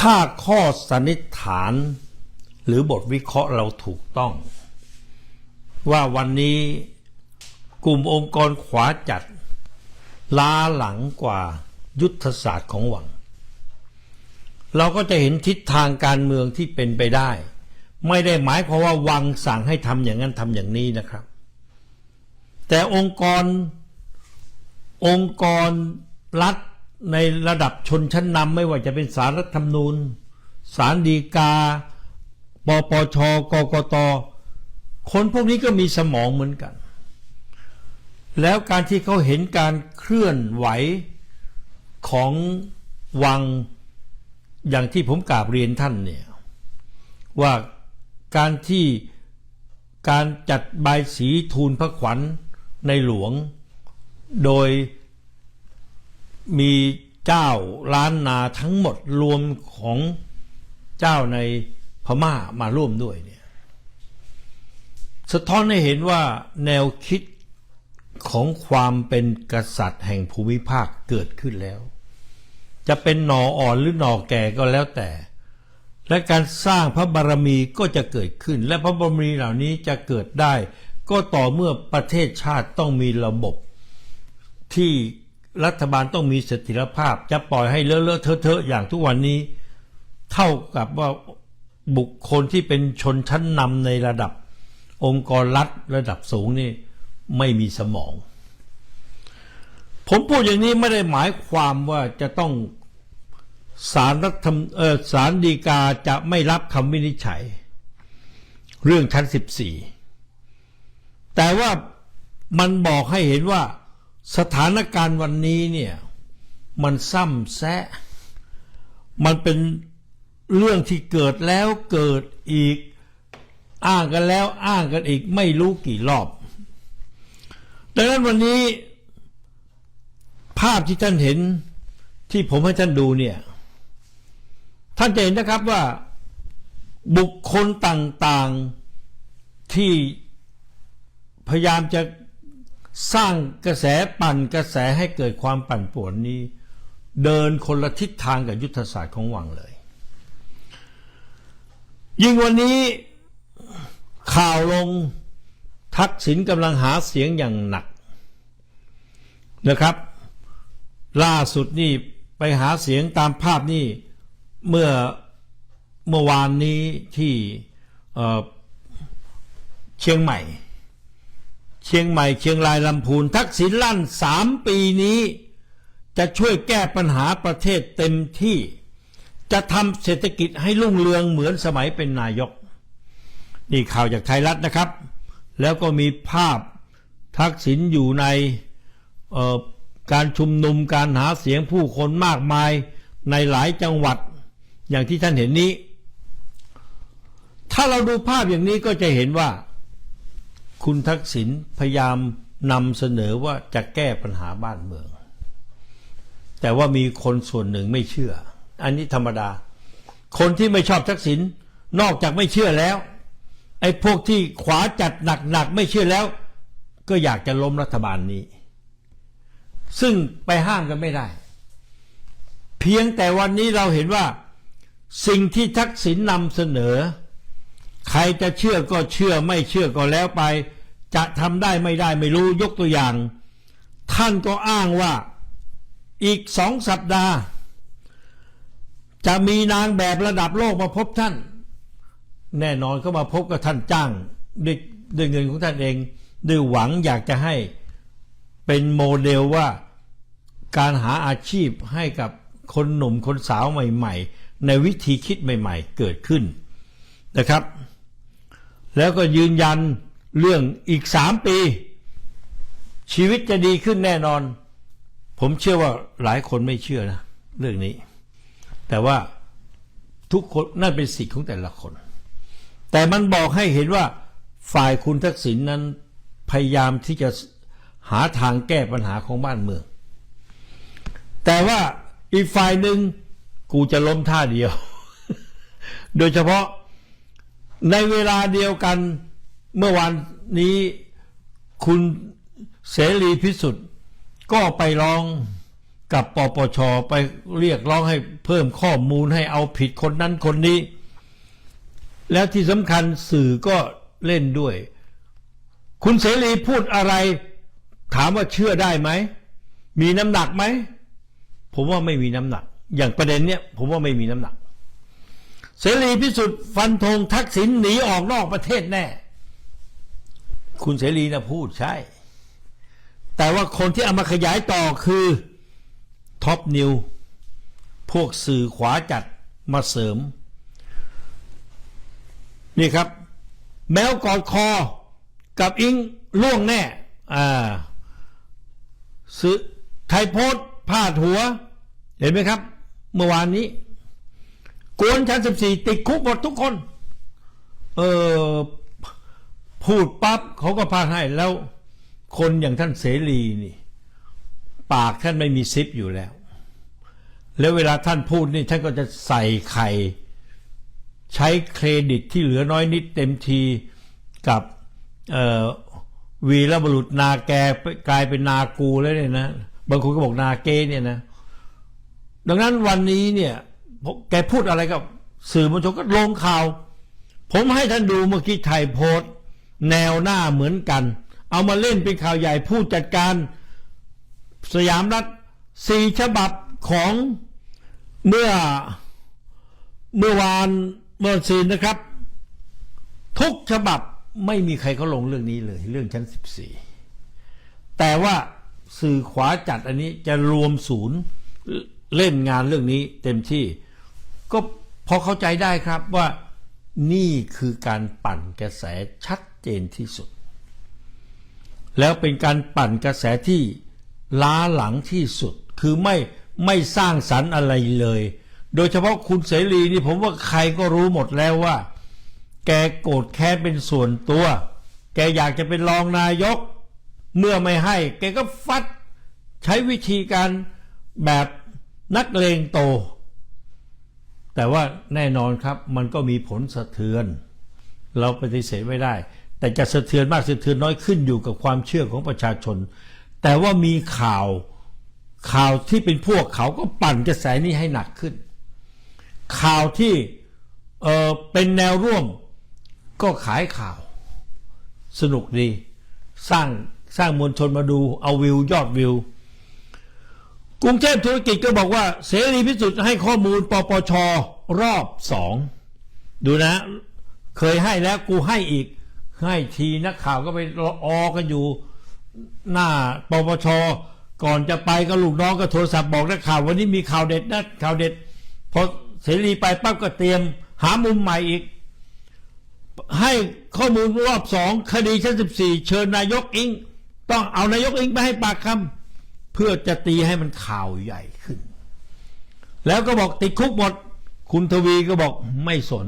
ถ้าข้อสันนิษฐาน หรือบทวิเคราะห์เราถูกต้อง ว่าวันนี้กลุ่มองค์กรขวาจัด ล้าหลังกว่ายุทธศาสตร์ของหวัง เราก็จะเห็นทิศทางการเมืองที่เป็นไปได้ ไม่ได้หมายความว่าวังสั่งให้ทำอย่างนั้นทำอย่างนี้นะครับ แต่องค์กรองค์กรรัฐ ในระดับชนชั้นนำไม่ว่าจะเป็นสารรัฐธรรมนูญสารดีกา ปปช กกต คนพวกนี้ก็มีสมองเหมือนกัน แล้วการที่เขาเห็นการเคลื่อนไหวของวังอย่างที่ผมกราบเรียนท่านเนี่ยว่าการที่การจัดใบายสีทูลพระขวัญในหลวง โดย มีเจ้าล้านนาทั้งหมดรวมของเจ้าในพม่ามาร่วมด้วยเนี่ยสะท้อนให้เห็นว่าแนวคิดของความเป็นกษัตริย์แห่งภูมิภาคเกิดขึ้นแล้ว จะเป็นหนออ่อนหรือหนอแก่ก็แล้วแต่ และการสร้างพระบารมีก็จะเกิดขึ้น และพระบารมีเหล่านี้จะเกิดได้ ก็ต่อเมื่อประเทศชาติต้องมีระบบที่ รัฐบาลต้องมีเสถียรภาพ จะปล่อยให้เลอะเลอะเทอะเทอะอย่างทุกวันนี้ เท่ากับว่าบุคคลที่เป็นชนชั้นนำในระดับองค์กรรัฐระดับสูงนี่ไม่มีสมอง ผมพูดอย่างนี้ไม่ได้หมายความว่าจะต้องสารรัฐธรรมเออสารดีกาจะไม่รับคำวินิจฉัย เรื่องชั้น 14 แต่ว่ามันบอกให้เห็นว่า สถานการณ์วันนี้เนี่ยมันซ้ำแซะ มันเป็นเรื่องที่เกิดแล้วเกิดอีกอ้างกันแล้วอ้างกันอีกไม่รู้กี่รอบ ดังนั้นวันนี้ ภาพที่ท่านเห็นที่ผมให้ท่านดูเนี่ย ท่านจะเห็นนะครับว่า บุคคลต่างๆที่พยายามจะ สร้างกระแสปั่นกระแสให้เกิดความปั่นป่วนนี้ เดินคนละทิศทางกับยุทธศาสตร์ของวังเลย ยิ่งวันนี้ข่าวลงทักษิณกำลังหาเสียงอย่างหนักนะครับ ล่าสุดนี่ไปหาเสียงตามภาพนี่เมื่อเมื่อวานนี้ที่เอ่อเชียงใหม่ เชียงใหม่เชียงรายลำพูน ทักษิณลั่นสามปีนี้ จะช่วยแก้ปัญหาประเทศเต็มที่ จะทำเศรษฐกิจให้รุ่งเรืองเหมือนสมัยเป็นนายก นี่ข่าวจากไทยรัฐนะครับ แล้วก็มีภาพทักษิณอยู่ในการชุมนุมการหาเสียงผู้คนมากมายในหลายจังหวัดอย่างที่ท่านเห็นนี้ ถ้าเราดูภาพอย่างนี้ก็จะเห็นว่า คุณทักษิณพยายามนำเสนอว่าจะแก้ปัญหาบ้านเมือง แต่ว่ามีคนส่วนหนึ่งไม่เชื่อ อันนี้ธรรมดา คนที่ไม่ชอบทักษิณนอกจากไม่เชื่อแล้ว ไอ้พวกที่ขวาจัดหนักๆไม่เชื่อแล้ว ก็อยากจะล้มรัฐบาลนี้ ซึ่งไปห้ามกันไม่ได้ เพียงแต่วันนี้เราเห็นว่า สิ่งที่ทักษิณนำเสนอ ใครจะเชื่อก็เชื่อไม่เชื่อก็แล้วไป จะทำได้ไม่ได้ไม่รู้ยกตัวอย่าง ท่านก็อ้างว่าอีกสองสัปดาห์ จะมีนางแบบระดับโลกมาพบท่าน แน่นอนก็มาพบกับท่านจ้างด้วยด้วยเงินของท่านเองด้วยหวังอยากจะให้เป็นโมเดลว่าการหาอาชีพให้กับคนหนุ่มคนสาวใหม่ ๆ ในวิธีคิดใหม่ ๆ เกิดขึ้นนะครับ แล้วก็ยืนยันเรื่องอีกสามปี ชีวิตจะดีขึ้นแน่นอน ผมเชื่อว่าหลายคนไม่เชื่อนะเรื่องนี้ แต่ว่าทุกคนนั่นเป็นสิทธิ์ของแต่ละคน แต่มันบอกให้เห็นว่าฝ่ายคุณทักษิณนนั้นพยายามที่จะหาทางแก้ปัญหาของบ้านเมือง แต่ว่าอีกฝ่ายหนึ่งกูจะล้มท่าเดียว โดยเฉพาะ ในเวลาเดียวกันเมื่อวานนี้คุณเสรีพิสุทธิ์ก็ไปร้องกับปปชไปเรียกร้องให้เพิ่มข้อมูลให้เอาผิดคนนั้นคนนี้ แล้วที่สำคัญสื่อก็เล่นด้วย คุณเสรีพูดอะไร ถามว่าเชื่อได้ไหม มีน้ำหนักไหม ผมว่าไม่มีน้ำหนัก อย่างประเด็นเนี้ยผมว่าไม่มีน้ำหนัก เสรีพิสุทธิ์ฟันธงทักษิณหนีออกนอกประเทศแน่ คุณเสรีนะพูดใช่ แต่ว่าคนที่เอามาขยายต่อคือท็อปนิวพวกสื่อขวาจัดมาเสริม นี่ครับ แมวกอดคอ กับอิงล่วงแน่ อ่าซื้อไทยโพสต์พาดหัว เห็นไหมครับ เมื่อวานนี้ กวนชั้นสิบสี่ติดคุกหมดทุกคน เออพูดปั๊บเขาก็พาให้แล้ว คนอย่างท่านเสรีนี่ ปากท่านไม่มีซิปอยู่แล้ว แล้วเวลาท่านพูดนี่ท่านก็จะใส่ไข่ ใช้เครดิตที่เหลือน้อยนิดเต็มทีกับวีรบุรุษนาแกกลายเป็นนากูแล้วเนี่ยนะ บางคนก็บอกนาเกเนี่ยนะ ดังนั้นวันนี้เนี่ย แกพูดอะไรกับสื่อมวลชนก็ลงข่าว ผมให้ท่านดูเมื่อกี้ไทยโพสต์แนวหน้าเหมือนกัน เอามาเล่นเป็นข่าวใหญ่ผู้จัดการสยามรัฐสี่ฉบับของเมื่อเมื่อวานเมื่อซืนนะครับ ทุกฉบับไม่มีใครเขาลงเรื่องนี้เลย เรื่องชั้น 14 แต่ว่าสื่อขวาจัดอันนี้จะรวมศูนย์เล่นงานเรื่องนี้เต็มที่ ก็พอเข้าใจได้ครับว่านี่คือการปั่นกระแสชัดเจนที่สุด แล้วเป็นการปั่นกระแสที่ล้าหลังที่สุด คือไม่ไม่สร้างสรรค์อะไรเลย โดยเฉพาะคุณเสรีนี่ผมว่าใครก็รู้หมดแล้วว่า แกโกรธแค้นเป็นส่วนตัว แกอยากจะเป็นรองนายก เมื่อไม่ให้ แกก็ฟัดใช้วิธีการแบบนักเลงโต แต่ว่าแน่นอนครับมันก็มีผลสะเทือน เราปฏิเสธไม่ได้ แต่จะสะเทือนมากสะเทือนน้อยขึ้นอยู่กับความเชื่อของประชาชน แต่ว่ามีข่าวข่าวที่เป็นพวกเขาก็ปั่นกระแสนี้ให้หนักขึ้น ข่าวที่เออเป็นแนวร่วมก็ขายข่าว สนุกดี สร้างสร้างมวลชนมาดูเอาวิวยอดวิว กรุงเทพธุรกิจก็บอกว่า เสรีพิสุทธิ์ให้ข้อมูลปปชรอบสองดูนะ เคยให้แล้วกูให้อีก ให้ทีนักข่าวก็ไปรออกันอยู่หน้าปปชก่อนจะไปก็ลูกน้องก็โทรศัพท์บอกนักข่าววันนี้มีข่าวเด็ดนะข่าวเด็ดพอเสรีไปปั๊บก็เตรียม หามุมใหม่อีก ให้ข้อมูลรอบสองคดีชั้นสิบสี่เชิญนายกอิง ต้องเอานายกอิงไปให้ปากคำ พื่อจะตีให้มันข่าวใหญ่ขึ้น แล้วก็บอกติดคุกหมด คุณทวีก็บอกไม่สน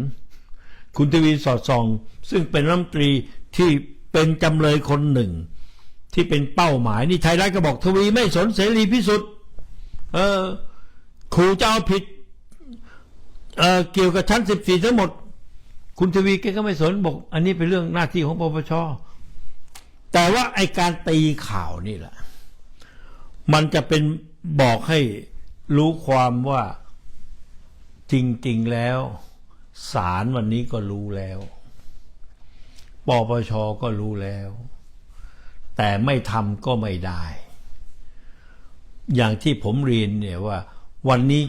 คุณทวีสอดส่อง ซึ่งเป็นรัฐมนตรีที่เป็นจำเลยคนหนึ่ง ที่เป็นเป้าหมาย นี่ไทยรัฐก็บอกทวีไม่สนเสรีพิสุทธิ์เออขู่จะเอาผิดเออเกี่ยวกับชั้นสิบสี่ทั้งหมด คุณทวีแกก็ไม่สนบอก อันนี้เป็นเรื่องหน้าที่ของปปชแต่ว่าไอการตีข่าวนี่แหละ มันจะเป็นบอกให้รู้ความว่าจริง ๆ แล้วศาลวันนี้ก็รู้แล้ว ปปชก็รู้แล้ว แต่ไม่ทำก็ไม่ได้ อย่างที่ผมเรียนเนี่ยว่า วันนี้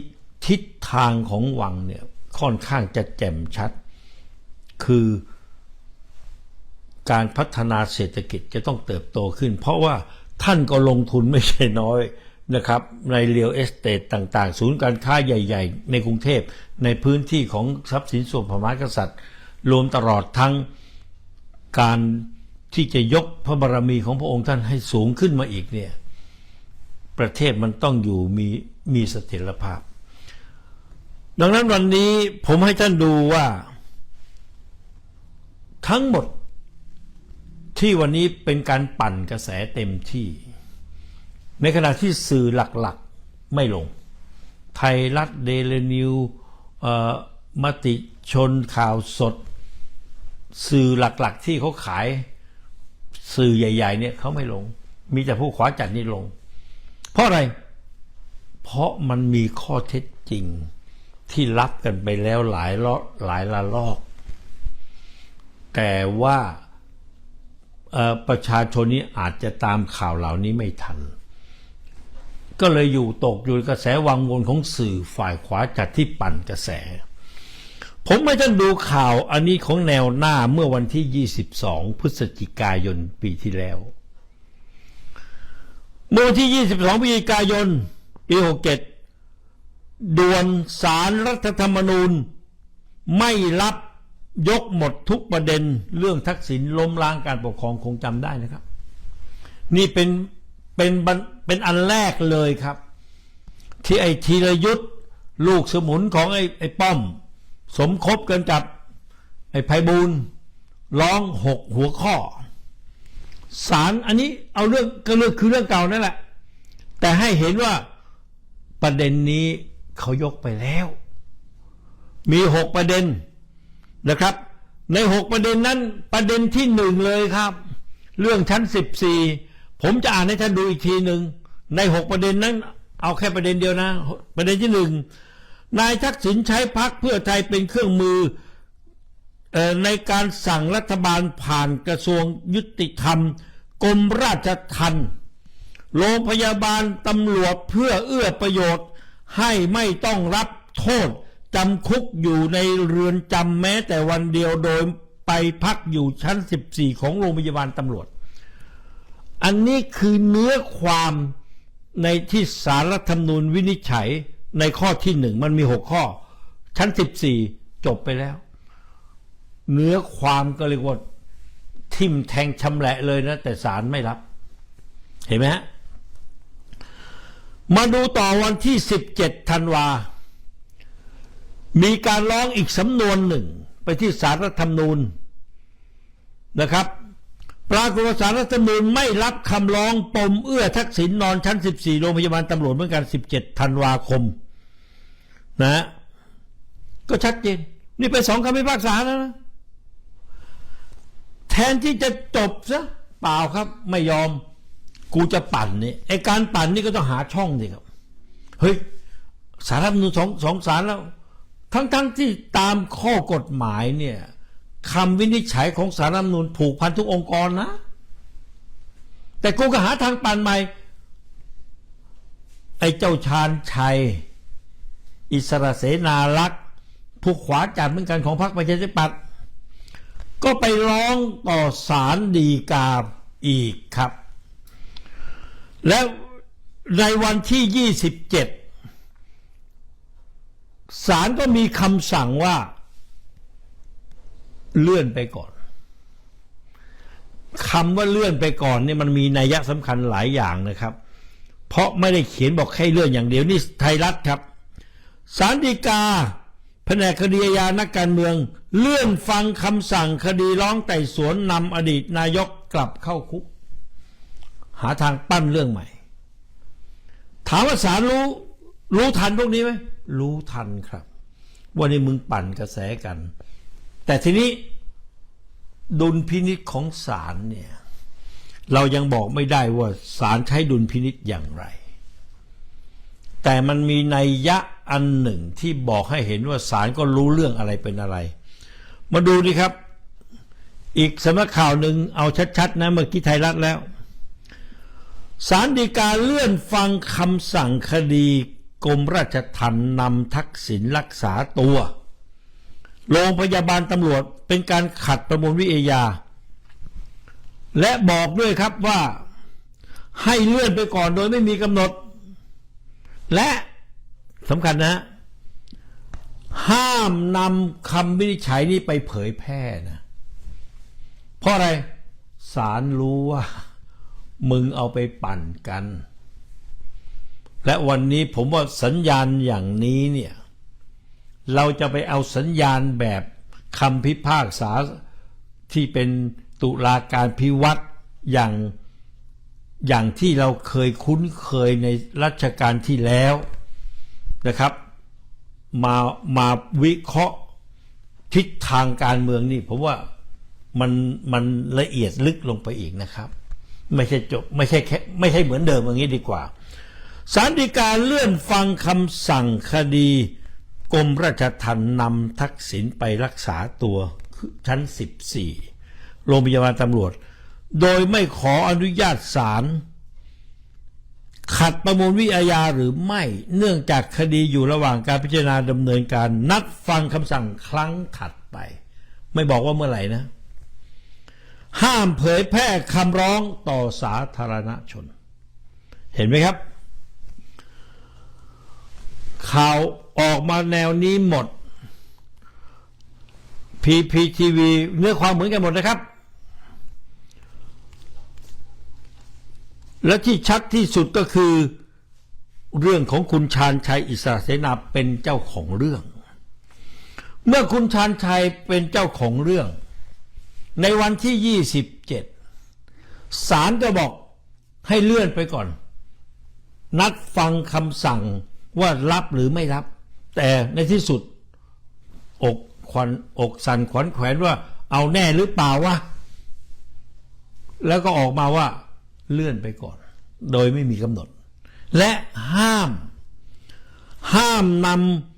ทิศทางของวังเนี่ยค่อนข้างจะแจ่มชัด คือการพัฒนาเศรษฐกิจจะต้องเติบโตขึ้น เพราะว่า ท่านก็ลงทุนไม่ใช่น้อยนะครับในเรียลเอสเตทต่างๆ ศูนย์การค้าใหญ่ ๆ ในกรุงเทพในพื้นที่ของทรัพย์สินส่วนพระมหากษัตริย์ รวมตลอดทั้งการที่จะยกพระบารมีของพระองค์ท่านให้สูงขึ้นมาอีกเนี่ยประเทศมันต้องอยู่มีมีเสถียรภาพ ดังนั้นวันนี้ผมให้ท่านดูว่า ทั้งหมด ที่วันนี้เป็นการปั่นกระแสเต็มที่ ในขณะที่สื่อหลักๆไม่ลง ไทยรัฐเดลนิวมติชนข่าวสด สื่อหลักๆที่เขาขายสื่อใหญ่ ๆ เนี่ยเขาไม่ลง มีแต่ผู้ขวาจัดนี่ลง เพราะอะไร เพราะมันมีข้อเท็จจริงที่รับกันไปแล้วหลายรอหลายละลอก แต่ว่า ประชาชนนี้อาจจะตามข่าวเหล่านี้ไม่ทัน ก็เลยอยู่ตกอยู่กระแสวังวนของสื่อฝ่ายขวาจัดที่ปั่นกระแส ผมไม่ท่านดูข่าวอันนี้ของแนวหน้าเมื่อวันที่ 22 พฤศจิกายนปีที่แล้วเมื่อวันที่ 22 พฤศจิกายนปี67ด่วนสารรัฐธรรมนูญ ไม่รับ ยกหมดทุกประเด็นเรื่องทักษิณล้มล้างการปกครองคงจำได้นะครับ นี่เป็นเป็นเป็นอันแรกเลยครับ ที่ไอ้ธีรยุทธ์ลูกสมุนของไอ้ไอ้ป้อม สมคบกันกับไอ้ไพบูลร้องหกหัวข้อสารอันนี้เอาเรื่องก็เรื่องคือเรื่องเก่านั่นแหละ แต่ให้เห็นว่าประเด็นนี้เขายกไปแล้ว มีหกประเด็น นะครับ ในหกประเด็นนั้นประเด็นที่หนึ่งเลยครับ เรื่องชั้นสิบสี่ผมจะอ่านให้ท่านดูอีกทีหนึ่งในหกประเด็นนั้น เอาแค่ประเด็นเดียวนะ ประเด็นที่หนึ่งนายทักษิณใช้พักเพื่อไทยเป็นเครื่องมืออในการสั่งรัฐบาลผ่านกระทรวงยุติธรรมกรมราชทัณฑ์โรงพยาบาลตำรวจเพื่อเอื้อประโยชน์ให้ไม่ต้องรับโทษ จำคุกอยู่ในเรือนจำแม้แต่วันเดียวโดยไปพักอยู่ชั้น 14 ของโรงพยาบาลตำรวจ อันนี้คือเนื้อความในที่สารรัฐธรรมนูญวินิจฉัยในข้อที่หนึ่งมันมีหกข้อ ชั้น 14 จบไปแล้ว เนื้อความก็เรียกว่าทิมแทงชำแหละเลยนะ แต่ศาลไม่รับ เห็นไหมฮะมาดูต่อวันที่ 17ธันวามี มีการร้องอีกสำนวนหนึ่งไปที่สารรัฐธรรมนูญนะครับ ปรากฏว่าสารรัฐธรรมนูญไม่รับคำร้องปมเอื้อทักษิณนอนชั้น 14 โรงพยาบาลตำรวจเหมือนกัน17 ธันวาคมนะฮะก็ชัดเจน นี่เป็นสองคำพิพากษาแล้วนะ แทนที่จะจบซะเปล่าครับ ไม่ยอม กูจะปั่นนี่ไอการปั่นนี่ก็ต้องหาช่องสิครับ เฮ้ยสารรัฐธรรมนูญสองสองสารแล้ว ทั้งทั้งที่ตามข้อกฎหมายเนี่ยคำวินิจฉัยของสารรัฐมนูญผูกพันทุกองค์กรนะ แต่กูก็หาทางปั่นใหม่ ไอ้เจ้าชาญชัย อิสระเสนาลักษ์ผู้ขวาจัดเหมือนกันของพรรคประชาธิปัตย์ก็ไปร้องต่อศาลฎีกาอีกครับ แล้วในวันที่ 27 ศาลก็มีคำสั่งว่า เลื่อนไปก่อนคำว่าเลื่อนไปก่อนเนี่ยมันมีนัยสำคัญหลายอย่างนะครับ เพราะไม่ได้เขียนบอกให้เลื่อนอย่างเดียวนี่ไทยรัฐครับสารดีกาแผนกคดีอานักการเมือง เลื่อนฟังคำสั่งคดีร้องไต่สวนนำอดีตนายกกลับเข้าคุก หาทางปั้นเรื่องใหม่ ถามว่าสารรู้รู้ทันพวกนี้ไหม รู้ทันครับ ว่านี่มึงปั่นกระแสกัน แต่ทีนี้ดุลพินิษของศาลเนี่ย เรายังบอกไม่ได้ว่าศาลใช้ดุลพินิษอย่างไร แต่มันมีนัยยะอันหนึ่งที่บอกให้เห็นว่าศาลก็รู้เรื่องอะไรเป็นอะไร มาดูดิครับ อีกสำนักข่าวหนึ่งเอาชัดๆนะเมื่อกี้ไทยรัฐแล้วศาลฎีกาเลื่อนฟังคำสั่งคดี กรมราชทัณฑ์นำทักษิณรักษาตัว โรงพยาบาลตำรวจเป็นการขัดประมวลวิทยา และบอกด้วยครับว่าให้เลื่อนไปก่อนโดยไม่มีกำหนด และสำคัญนะ ห้ามนำคำวินิจฉัยนี้ไปเผยแพร่นะ เพราะอะไรศาลรู้ว่า มึงเอาไปปั่นกัน และวันนี้ผมว่าสัญญาณอย่างนี้เนี่ยเราจะไปเอาสัญญาณแบบคำพิพากษาที่เป็นตุลาการพิวัตรอย่างอย่างที่เราเคยคุ้นเคยในรัชกาลที่แล้วนะครับมามาวิเคราะห์ทิศทางการเมืองนี่ผมว่ามันมันละเอียดลึกลงไปอีกนะครับ ไม่ใช่จบไม่ใช่แค่ไม่ใช่เหมือนเดิมอย่างนี้ดีกว่า สารดีการเลื่อนฟังคำสั่งคดีกรมราชทัณฑ์นำทักษิณไปรักษาตัวชั้น 14 โรงพยาบาลตำรวจ โดยไม่ขออนุญาตศาลขัดประมวลวิอาญาหรือไม่เนื่องจากคดีอยู่ระหว่างการพิจารณาดำเนินการนัดฟังคำสั่งครั้งถัดไป ไม่บอกว่าเมื่อไหร่นะ ห้ามเผยแพร่คำร้องต่อสาธารณชน เห็นไหมครับ ข่าวออกมาแนวนี้หมด PPTV เนื้อความเหมือนกันหมดนะครับ และที่ชัดที่สุดก็คือ เรื่องของคุณชาญชัยอิสระเสนาเป็นเจ้าของเรื่อง เมื่อคุณชาญชัยเป็นเจ้าของเรื่อง ในวันที่ 27ศาลก็บอกให้เลื่อนไปก่อน นัดฟังคำสั่ง ว่ารับหรือไม่รับ แต่ในที่สุด อกควันอกสั่นขวัญแขวนว่า เอาแน่หรือเปล่าวะแล้วก็ออกมาว่าเลื่อนไปก่อน โดยไม่มีกำหนด และห้าม ห้ามน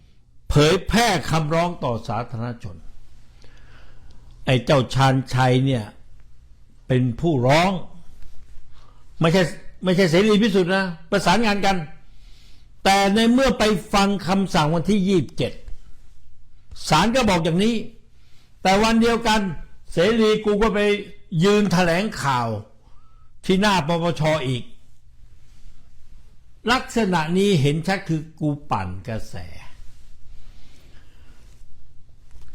ำเผยแพร่คำร้องต่อสาธารณชน ไอ้เจ้าชาญชัยเนี่ยเป็นผู้ร้อง ไม่ใช่ไม่ใช่เสรีพิสุทธิ์นะ ประสานงานกัน แต่ในเมื่อไปฟังคำสั่งวันที่ยี่บเจ็ดศาลก็บอกอย่างนี้ แต่วันเดียวกัน เสรีกูก็ไปยืนแถลงข่าวที่หน้าปปชอีก ลักษณะนี้เห็นชัดคือกูปั่นกระแส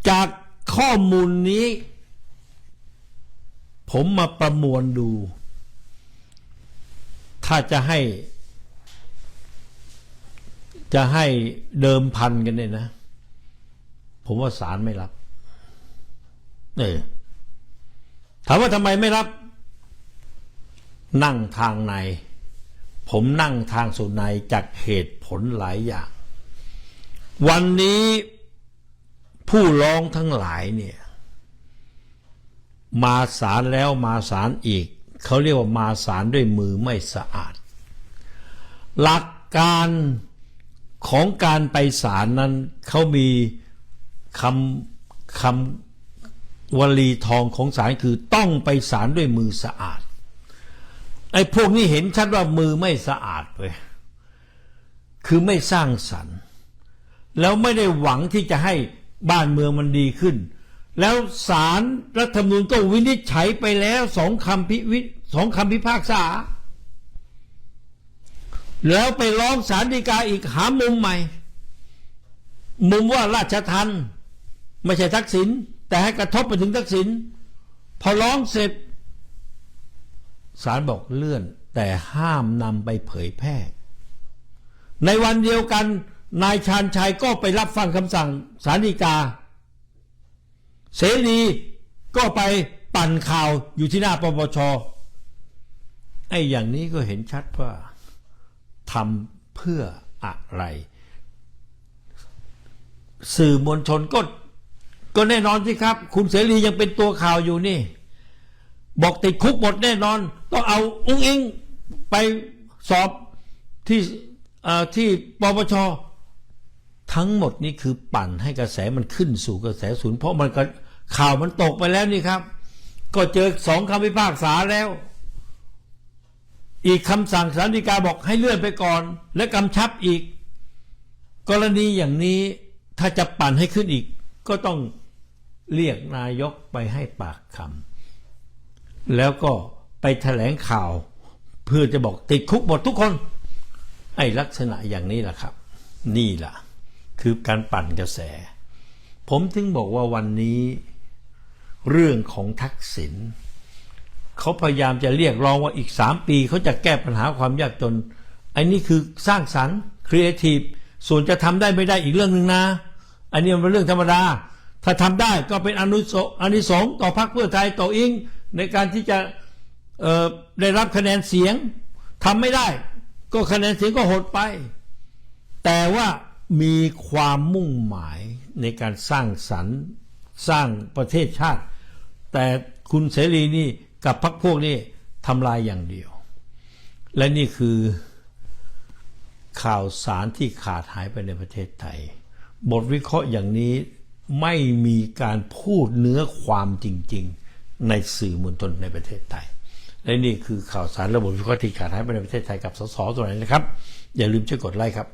จากข้อมูลนี้ ผมมาประมวลดู ถ้าจะให้ จะให้เดิมพันกันเนี่ยนะ ผมว่าศาลไม่รับเออถามว่าทำไมไม่รับ นั่งทางใน ผมนั่งทางสุในจากเหตุผลหลายอย่าง วันนี้ผู้ร้องทั้งหลายเนี่ย มาศาลแล้วมาศาลอีก เขาเรียกว่ามาศาลด้วยมือไม่สะอาด หลักการ ของการไปศาลนั้นเขามีคำคำวลีทองของศาลคือต้องไปศาลด้วยมือสะอาด ไอ้พวกนี้เห็นชัดว่ามือไม่สะอาดเว้ยคือไม่สร้างสรรค์ แล้วไม่ได้หวังที่จะให้บ้านเมืองมันดีขึ้น แล้วศาลรัฐธรรมนูญก็วินิจฉัยไปแล้วสองคำพิวิสองคำพิพากษา แล้วไปร้องศาลฎีกาอีกหามุมใหม่ มุมว่าราชทันไม่ใช่ทักษิณแต่ให้กระทบไปถึงทักษิณพอร้องเสร็จศาลบอกเลื่อน แต่ห้ามนำไปเผยแพร่ ในวันเดียวกัน นายชาญชัยก็ไปรับฟังคำสั่งศาลฎีกา เสรีก็ไปปั่นข่าวอยู่ที่หน้าปปชไอ้อย่างนี้ก็เห็นชัดว่า ทำเพื่ออะไร สื่อมวลชนก็ก็แน่นอนสิครับ คุณเสรียังเป็นตัวข่าวอยู่นี่ บอกติดคุกหมดแน่นอน ต้องเอาอุ้งอิงไปสอบที่ที่ปปชทั้งหมดนี่คือปั่นให้กระแสมันขึ้นสู่กระแสศูนย์เพราะมันก็ข่าวมันตกไปแล้วนี่ครับ ก็เจอสองคำพิพากษาแล้ว อีกคำสั่งสารดีกาบอกให้เลื่อนไปก่อน และกำชับอีก กรณีอย่างนี้ถ้าจะปั่นให้ขึ้นอีก ก็ต้องเรียกนายกไปให้ปากคำแล้วก็ไปแถลงข่าว เพื่อจะบอกติดคุกหมดทุกคน ไอ้ลักษณะอย่างนี้แหละครับ นี่แหละคือการปั่นกระแส ผมถึงบอกว่าวันนี้ เรื่องของทักษิณ เขาพยายามจะเรียกร้องว่าอีกสามปีเขาจะแก้ปัญหาความยากจนไอ้น,นี่คือสร้างสรรค์ครีเอทีฟส่วนจะทำได้ไม่ได้อีกเรื่องหนึ่งนะ อันนี้มันเป็นเรื่องธรรมดา ถ้าทำได้ก็เป็นอนุสอนิสงส์ต่อพรรคเพื่อไทยต่ออิง ในการที่จะได้รับคะแนนเสียงทำไม่ได้ ก็คะแนนเสียงก็หดไป แต่ว่ามีความมุ่งหมายในการสร้างสรรค์สร้างประเทศชาติ แต่คุณเสรีนี่ กับพรรคพวกนี้ทำลายอย่างเดียว และนี่คือข่าวสารที่ขาดหายไปในประเทศไทย บทวิเคราะห์อย่างนี้ไม่มีการพูดเนื้อความจริง ๆ ในสื่อมวลชนในประเทศไทย และนี่คือข่าวสารระบบวิเคราะห์ที่ขาดหายไปในประเทศไทยกับสสตัวไหนนะครับ อย่าลืมช่วยกดไลค์ครับ